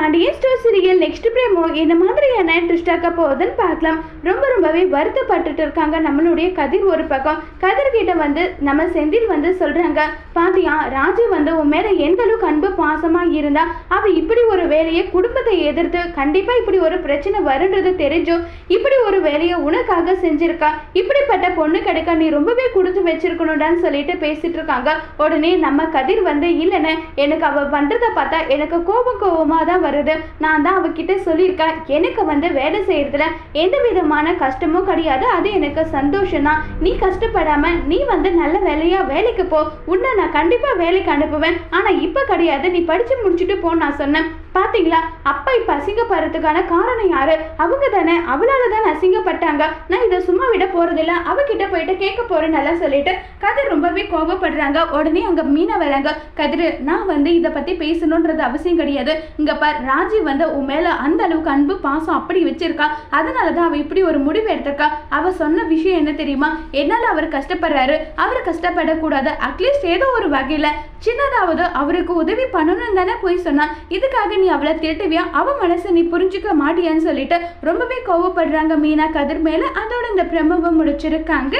Pandian store serial next promo என்ன மாதிரியான ட்விஸ்டாக்க போகுதுன்னு பார்க்கலாம். ரொம்ப ரொம்பவே வருத்தப்பட்டுட்டு இருக்காங்க. நம்மளுடைய கதிர் ஒரு பக்கம். கதிர்கிட்ட வந்து நம்ம செந்தில் வந்து சொல்றாங்க பாத்தியா ராஜு வந்து உன் மேல எந்த அளவுக்கு அன்பு பாசமா இருந்தா அவ இப்படி ஒரு வேலையை குடும்பத்தை எதிர்த்து கண்டிப்பா இப்படி ஒரு பிரச்சனை வருன்றது தெரிஞ்சும் இப்படி ஒரு வேலையை உனக்காக செஞ்சிருக்கா? இப்படிப்பட்ட பொண்ணு கிடைக்க நீ ரொம்பவே கொடுத்து வச்சிருக்கணும்டான்னு சொல்லிட்டு பேசிட்டு இருக்காங்க. உடனே நம்ம கதிர் வந்து இல்லைன்னு எனக்கு அவ பண்றதை பார்த்தா எனக்கு கோபம் கோபமா தான் வருது நான் தான் அவகிட்ட சொல்லியிருக்கேன். எனக்கு வந்து வேலை செய்யறதுல எந்த விதமான கஷ்டமும் கிடையாது. அது எனக்கு சந்தோஷம் தான். நீ கஷ்டப்படாம நீ வந்து நல்ல வேலையா வேலைக்கு போ. உன்னை நான் கண்டிப்பா வேலைக்கு அனுப்புவேன். ஆனா இப்ப கிடையாது. நீ படிச்சு முடிச்சுட்டு போ நான் சொன்னேன். பாத்தீங்களா? அப்பா இப்ப அசிங்கப்படுறதுக்கான காரணம் யாரு? அவங்க தானே. அவளால தான் அசிங்கப்பட்டாங்க. நான் இதை சும்மா விட போறதில்ல. அவகிட்ட போயிட்டு கேட்க போறேன் நல்லா சொல்லிட்டு கதிர் ரொம்பவே கோபப்படுறாங்க. உடனே அங்க மீனா வராங்க. கதிர் நான் வந்து இதை பத்தி பேசணுன்றது அவசியம் கிடையாது. இங்க பார் ராஜி வந்து உன் மேல அந்த அளவுக்கு அன்பு பாசம் அப்படி வச்சிருக்கா. அதனாலதான் அவ இப்படி ஒரு முடிவு எடுத்திருக்கா. அவ சொன்ன விஷயம் என்ன தெரியுமா? என்னால அவர் கஷ்டப்படுறாரு. அவர் கஷ்டப்படக்கூடாது. அட்லீஸ்ட் ஏதோ ஒரு வகையில சின்னதாவது அவருக்கு உதவி பண்ணணும் தானே போய் சொன்னான் இதுக்காக நீ அவளை திட்டுவியா அவன் மனசை நீ புரிஞ்சுக்க மாட்டியான்னு சொல்லிட்டு ரொம்பவே கோவப்படுறாங்க மீனா கதிர் மேல. அதோட இந்த பிரமவை முடிச்சிருக்காங்க.